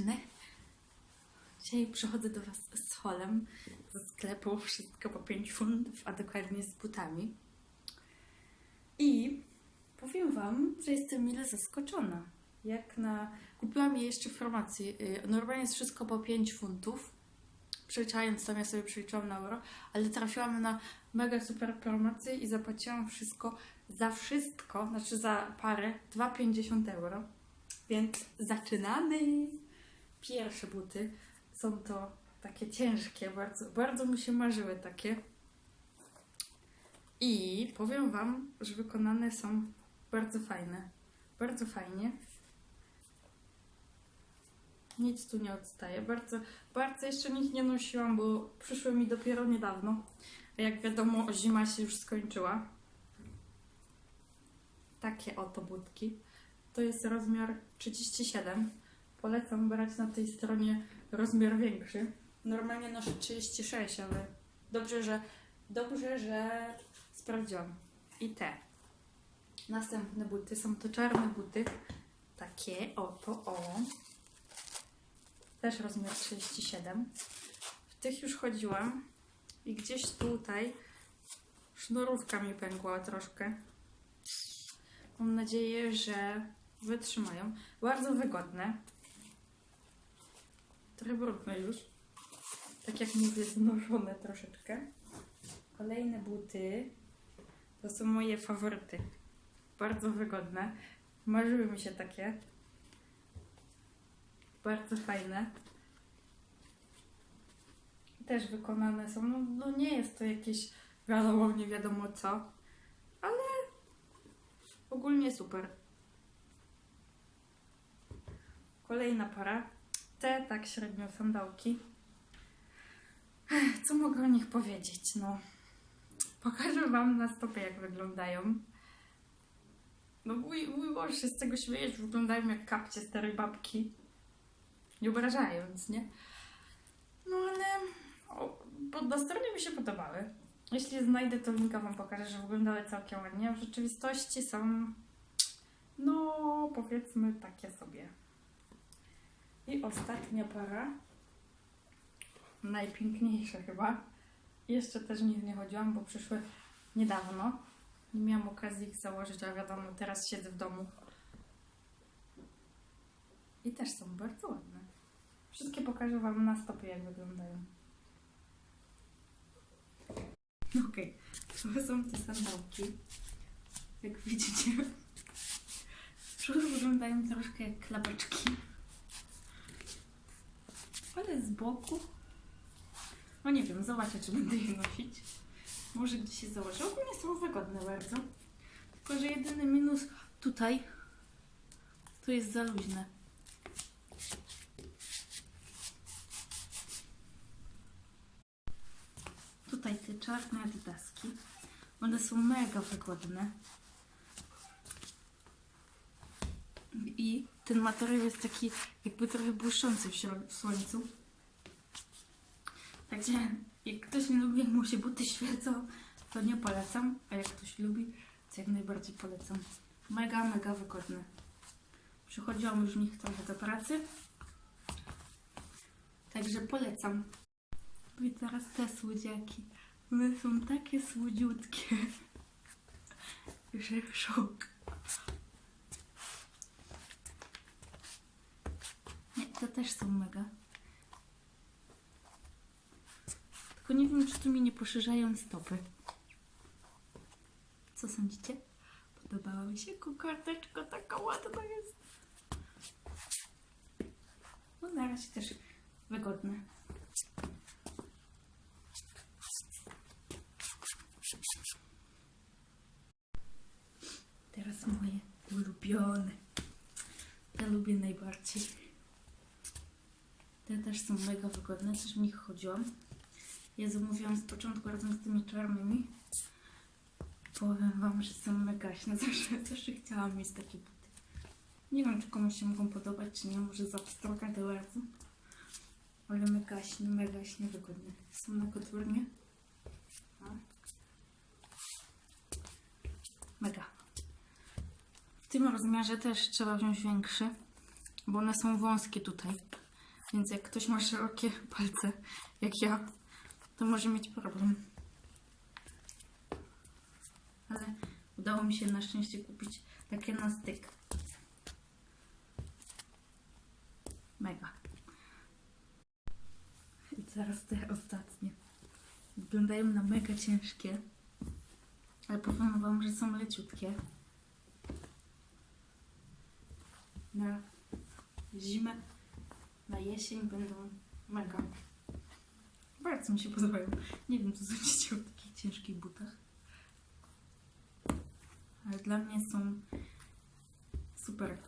dziewczyny. Dzisiaj przychodzę do Was z holem ze sklepu, wszystko po 5 funtów, a dokładnie z butami. I powiem Wam, że jestem mile zaskoczona. Jak na... Kupiłam je jeszcze w farmacji. Y, Normalnie jest wszystko po 5 funtów. Przeliczając tam, ja sobie przeliczyłam na euro, ale trafiłam na mega super promocję i zapłaciłam wszystko za wszystko, znaczy za parę 2,50 euro. Więc zaczynamy! Pierwsze buty są to takie ciężkie, bardzo, bardzo mi się marzyły takie. I powiem Wam, że wykonane są bardzo fajne. Bardzo fajnie. Nic tu nie odstaje. Bardzo, bardzo jeszcze nich nie nosiłam, bo przyszły mi dopiero niedawno. A jak wiadomo, zima się już skończyła. Takie oto budki. To jest rozmiar 37. Polecam brać na tej stronie rozmiar większy. Normalnie noszę 36, ale dobrze, że dobrze, że sprawdziłam. I te. Następne buty są to czarne buty. Takie oto o. Też rozmiar 37. W tych już chodziłam i gdzieś tutaj sznurówka mi pękła troszkę. Mam nadzieję, że wytrzymają. Bardzo wygodne. Trochę już. Tak jak mówię, znoszone troszeczkę. Kolejne buty to są moje faworyty. Bardzo wygodne. Marzyły mi się takie. Bardzo fajne. Też wykonane są. No, no nie jest to jakieś wiadomo, nie wiadomo co, ale ogólnie super. Kolejna para. Te tak średnio sandałki. Co mogę o nich powiedzieć? No, pokażę Wam na stopie, jak wyglądają. No mój, mój się z tego śmieje, że wyglądają jak kapcie starej babki. Nie obrażając, nie? No ale o, bo na stronie mi się podobały. Jeśli znajdę, to linka Wam pokażę, że wyglądały całkiem ładnie. W rzeczywistości są, no powiedzmy, takie sobie. I ostatnia para. Najpiękniejsza chyba. Jeszcze też nich nie chodziłam, bo przyszły niedawno. Nie miałam okazji ich założyć, a wiadomo, teraz siedzę w domu. I też są bardzo ładne. Wszystkie pokażę Wam na stopie, jak wyglądają. No Okej, to są te sandałki. Jak widzicie, z wyglądają troszkę jak klapeczki. Ale z boku, no nie wiem, zobaczę, czy będę je nosić. Może gdzieś się założę. Ogólnie są wygodne bardzo. Tylko, że jedyny minus tutaj to jest za luźne. Tutaj te czarne adidaski. One są mega wygodne. I ten materiał jest taki jakby trochę błyszczący w, słońcu. Także jak ktoś nie lubi, jak mu się buty świecą, to nie polecam. A jak ktoś lubi, to jak najbardziej polecam. Mega, mega wygodne. Przychodziłam już w nich trochę do pracy. Także polecam. I teraz te słodziaki. One są takie słodziutkie. Że szok. Nie, te też są mega. Tylko nie wiem, czy tu mi nie poszerzają stopy. Co sądzicie? Podobała mi się kokardeczka, taka ładna jest. No na razie też wygodne. Teraz moje ulubione. Te lubię najbardziej. Te też są mega wygodne, też w nich chodziłam. Ja zamówiłam z początku razem z tymi czarnymi. Powiem Wam, że są mega śne. Zawsze, zawsze chciałam mieć takie buty. Nie wiem, czy komuś się mogą podobać, czy nie. Może za pstrokate bardzo. Ale mega śne, mega śne wygodne. Są na kotwórnie. Mega. W tym rozmiarze też trzeba wziąć większy, bo one są wąskie tutaj. Więc jak ktoś ma szerokie palce, jak ja, to może mieć problem. Ale udało mi się na szczęście kupić takie na styk. Mega. I teraz te ostatnie. Wyglądają na mega ciężkie. Ale powiem wam, że są leciutkie. Na zimę, na jesień będą mega. Bardzo mi się podobają. Nie wiem, co sądzicie o takich ciężkich butach. Ale dla mnie są super.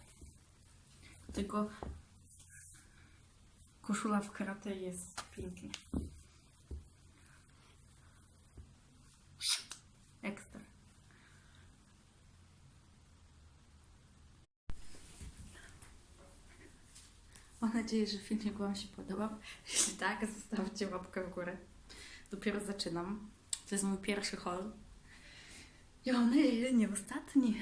Tylko koszula w karate jest piękna. Mam nadzieję, że filmik Wam się podobał. Jeśli tak, zostawcie łapkę w górę. Dopiero zaczynam. To jest mój pierwszy haul. Ja mam nadzieję, nie ostatni.